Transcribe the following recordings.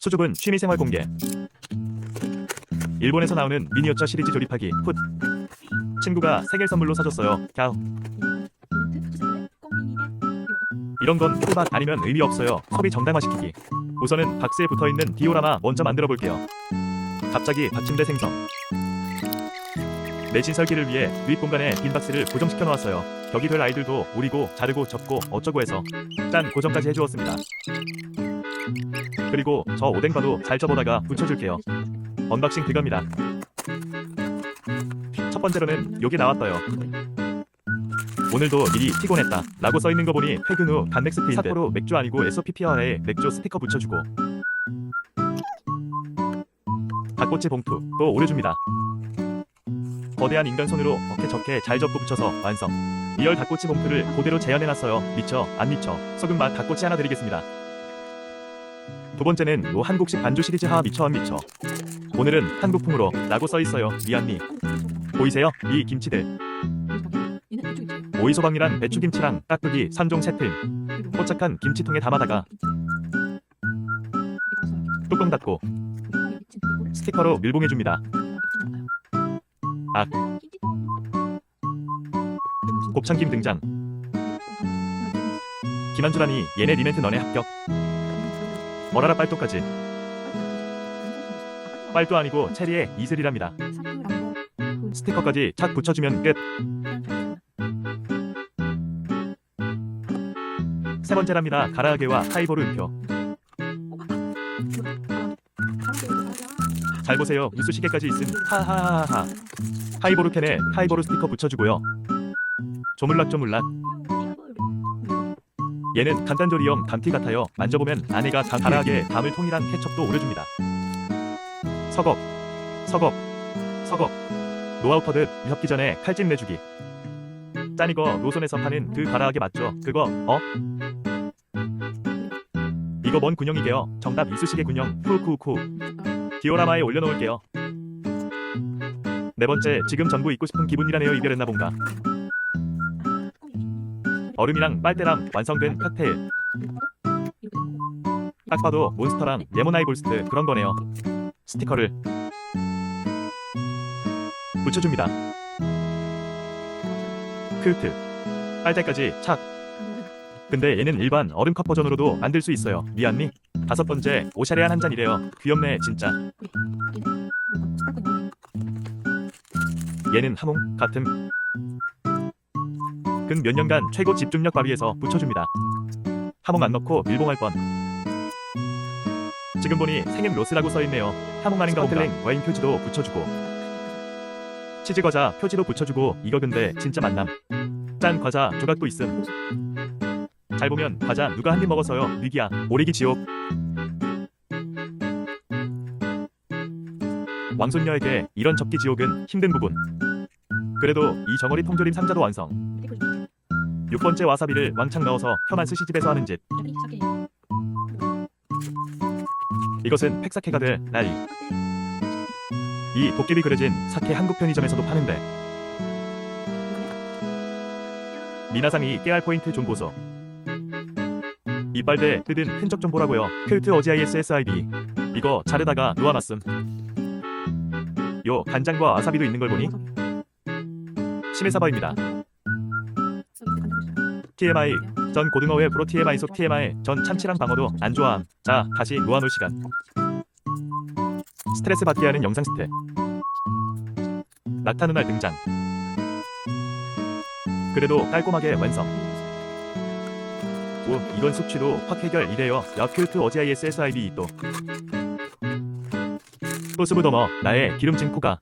수줍은 취미생활 공개. 일본에서 나오는 미니어처 시리즈 조립하기 훗. 친구가 생일 선물로 사줬어요. 갸우. 이런 건 호박 아니면 의미 없어요. 소비 정당화시키기. 우선은 박스에 붙어있는 디오라마 먼저 만들어 볼게요. 갑자기 받침대 생성. 내신 설계를 위해 윗 공간에 빈 박스를 고정시켜 놓았어요. 벽이 될 아이들도 우리고 자르고 접고 어쩌고 해서 짠 고정까지 해주었습니다. 그리고 저 오뎅과도 잘 접어다가 붙여줄게요. 언박싱 그겁니다. 첫 번째로는 요게 나왔어요. 오늘도 일이 피곤했다 라고 써있는 거 보니 퇴근 후 간맥스트인데 사포로 맥주 아니고 SOPP와의 맥주 스티커 붙여주고 닭꼬치 봉투 또 오려줍니다. 거대한 인간 손으로 어깨 적게 잘 접고 붙여서 완성. 리얼 닭꼬치 봉투를 그대로 재현해놨어요. 미쳐 안 미쳐 소금 맛 닭꼬치 하나 드리겠습니다. 두 번째는 요 한국식 반주 시리즈 하 미쳐 안 미쳐. 오늘은 한국풍으로 라고 써 있어요. 미안니. 보이세요? 이 김치들. 오이소방이랑 배추김치랑 깍두기 3종 세트. 뽀짝한 김치통에 담아다가 뚜껑 닫고 스티커로 밀봉해줍니다. 아. 곱창김 등장. 김한주라니 얘네 리멘트 너네 합격. 어라라 빨도까지. 빨도 아니고 체리에 이슬이랍니다. 스티커까지 착 붙여주면 끝. 세 번째랍니다. 가라아게와 하이보르 음표. 잘 보세요. 이쑤시개까지 있음. 하하하하. 하이보르 캔에 하이보르 스티커 붙여주고요. 조물락 조물락. 얘는 간단조리용 감튀 같아요. 만져보면 안에가 가- 가라아게 담을 통이랑 케첩도 오려줍니다. 서걱, 서걱, 서걱. 노하우 터듯 위협기 전에 칼집 내주기. 짠 이거 로손에서 파는 그 가라아게 맞죠? 그거 어? 이거 뭔 군용이게요? 정답 이쑤시개 군용. 쿠쿠쿠. 디오라마에 올려놓을게요. 네 번째, 지금 전부 잊고 싶은 기분이라네요. 이별했나 본가. 얼음이랑 빨대랑 완성된 칵테일. 딱 봐도 몬스터랑 레모나이 볼스트 그런 거네요. 스티커를 붙여줍니다. 크트. 빨대까지 착. 근데 얘는 일반 얼음컵 버전으로도 만들 수 있어요. 미안니? 다섯 번째, 오샤레한 한 잔이래요. 귀엽네, 진짜. 얘는 하몽 같은 근 몇 년간 최고 집중력 발휘해서 붙여줍니다. 하몽 안 넣고 밀봉할 뻔. 지금 보니 생엠 로스라고 써있네요. 하몽 아닌가 스파틀링 와인 표지도 붙여주고 치즈 과자 표지도 붙여주고 이거 근데 진짜 만남. 짠 과자 조각도 있음. 잘 보면 과자 누가 한 입 먹어서요. 위기야. 오리기 지옥. 왕손녀에게 이런 접기 지옥은 힘든 부분. 그래도 이 정어리 통조림 상자도 완성. 6번째 와사비를 왕창 넣어서 혐한 스시집에서 하는 짓. 이것은 팩사케가 될 날이. 이 도깨비 그려진 사케 한국 편의점에서도 파는데 미나상이 깨알 포인트 좀 보소. 이빨대 뜯은 흔적 좀 보라고요. 퀼트 어지ISSID 이거 자르다가 놓아놨음. 요 간장과 와사비도 있는 걸 보니 심해사바입니다. TMI 전 고등어회 프로 TMI 속 TMI 전 참치랑 방어도 안 좋아함. 자 다시 놓아놓을 시간. 스트레스 받게 하는 영상 스텝. 낙타는 날 등장. 그래도 깔끔하게 완성. 오 이건 숙취도 확 해결 이래요. 야큐트 어지ISSIB 또. 또 스브 더머 나의 기름진 코가.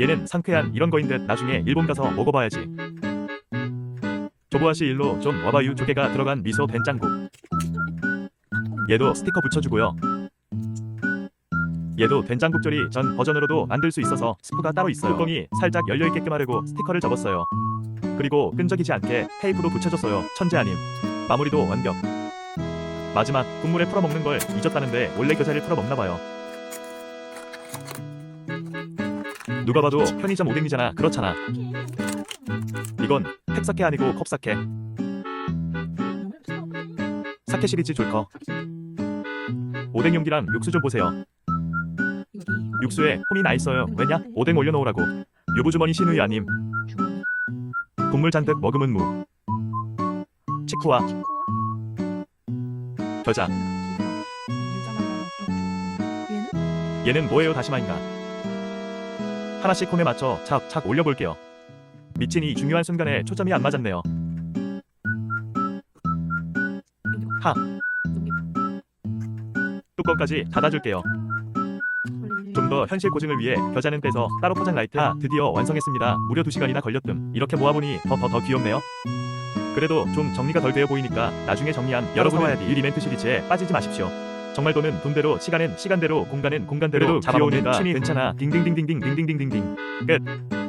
얘는 상쾌한 이런 거인 듯 나중에 일본 가서 먹어봐야지. 조보아시 일로 좀 와봐유 조개가 들어간 미소 된장국. 얘도 스티커 붙여주고요. 얘도 된장국 조리 전 버전으로도 만들 수 있어서 스프가 따로 있어요. 뚜껑이 살짝 열려있게끔 하려고 스티커를 접었어요. 그리고 끈적이지 않게 테이프도 붙여줬어요. 천재 아님. 마무리도 완벽. 마지막 국물에 풀어 먹는 걸 잊었다는데 원래 겨자를 풀어 먹나 봐요. 누가 봐도 편의점 오뎅이잖아. 그렇잖아. 이건 팩사케 아니고 컵사케. 사케 시리즈 줄거. 오뎅 용기랑 육수 좀 보세요. 육수에 홈이 나 있어요. 왜냐? 오뎅 올려놓으라고. 유부주머니 신우이 아님. 국물 잔뜩 머금은 무. 치쿠와 겨자. 얘는 뭐예요 다시마인가? 하나씩 홈에 맞춰 착착 올려볼게요. 미친 이 중요한 순간에 초점이 안 맞았네요. 하. 뚜껑까지 닫아줄게요. 좀 더 현실 고증을 위해 겨자는 빼서 따로 포장 라이트. 아, 드디어 완성했습니다. 무려 2시간이나 걸렸음. 이렇게 모아보니 더 더 더 귀엽네요. 그래도 좀 정리가 덜 되어 보이니까 나중에 정리한 여러분의 일 이벤트 시리즈에 빠지지 마십시오. 정말 돈은 돈대로, 시간은 시간대로, 공간은 공간대로 취미 괜찮아. 딩딩딩딩딩 딩딩딩딩딩. 끝.